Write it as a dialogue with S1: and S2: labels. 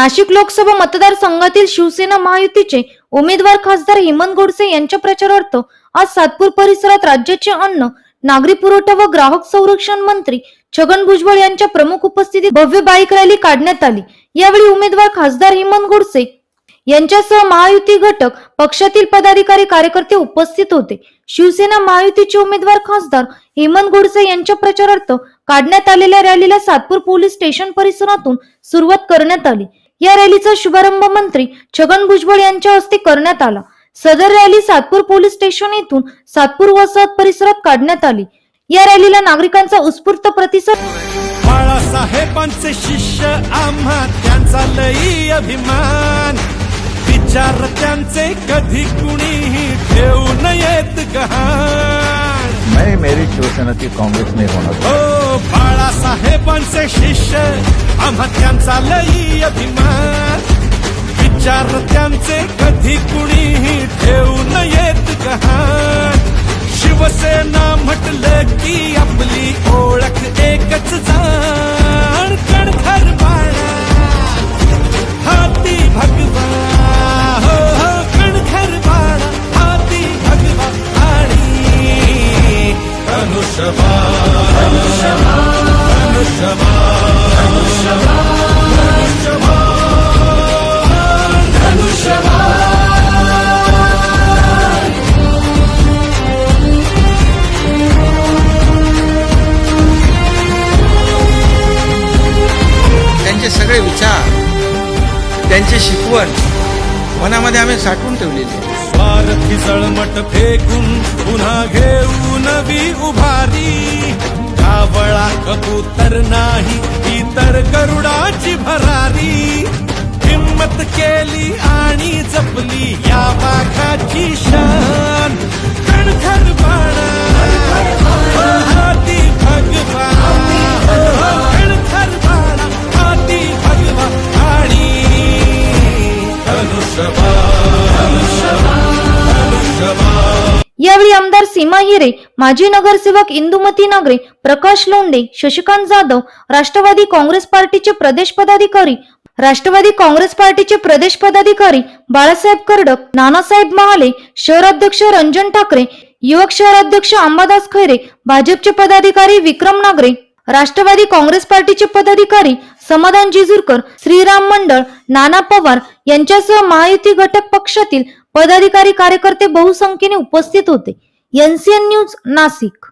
S1: नाशिक लोकसभा मतदारसंघातील शिवसेना महायुतीचे उमेदवार खासदार हेमंत गोडसे यांच्या प्रचारार्थ आज सातपूर परिसरात राज्याचे अन्न नागरी पुरवठा व ग्राहक संरक्षण मंत्री छगन भुजबळ यांच्या प्रमुख उपस्थितीत भव्य बाईक रॅली काढण्यात आली. यावेळी उमेदवार खासदार हेमंत गोडसे यांच्यासह महायुती घटक पक्षातील पदाधिकारी कार्यकर्ते उपस्थित होते. शिवसेना महायुतीचे उमेदवार खासदार हेमंत गोडसे यांच्या प्रचारार्थ काढण्यात आलेल्या रॅलीला सातपूर पोलीस स्टेशन परिसरातून सुरुवात करण्यात आली. या रॅलीचा शुभारंभ मंत्री छगन भुजबळ यांच्या हस्ते करण्यात आला. सदर रॅली सातपूर पोलीस स्टेशन येथून सातपूर वसाहत परिसरात काढण्यात आली. या रॅलीला नागरिकांचा उत्स्फूर्त प्रतिसाद
S2: बाळासाहेबांचे शिष्य आम्हा त्यांचा लई अभिमान. विचार त्यांचे कधी कुणीही ठेवू नयेत गहाण.
S3: मैं मेरी शिवसेना की कांग्रेस में होना
S2: हो बाळासाहेबांचे शिष्य आम्हा त्यांचा लई अभिमान. विचार त्यांचे कधी कुणीही ठेवू
S4: त्यांचे सगळे विचार त्यांची शिकवण मनामध्ये आम्ही साठवून ठेवलेली आहे.
S2: जळमट फेकून पुन्हा घेऊ नवी उभारी. कावळा कबूतर नाही इतर तर गरुडाची भरारी. हिम्मत केली आणि जपली या वाघाची शान कणखर बाणा
S1: आमदार सीमा हिरे माजी नगरसेवक इंदुमती नागरे प्रकाश लोंडे शशिकांत जाधव राष्ट्रवादी काँग्रेस पार्टीचे प्रदेश पदाधिकारी राष्ट्रवादी काँग्रेस पार्टीचे प्रदेश पदाधिकारी बाळासाहेब कर्डक नानासाहेब महाले शहराध्यक्ष रंजन ठाकरे युवक शहराध्यक्ष अंबादास खैरे भाजपचे पदाधिकारी विक्रम नागरे राष्ट्रवादी काँग्रेस पार्टीचे पदाधिकारी समाधान जिजुरकर श्रीराम मंडळ नाना पवार यांच्यासह महायुती घटक पक्षातील पदाधिकारी कार्यकर्ते बहुसंख्येने उपस्थित होते. NCN news Nashik.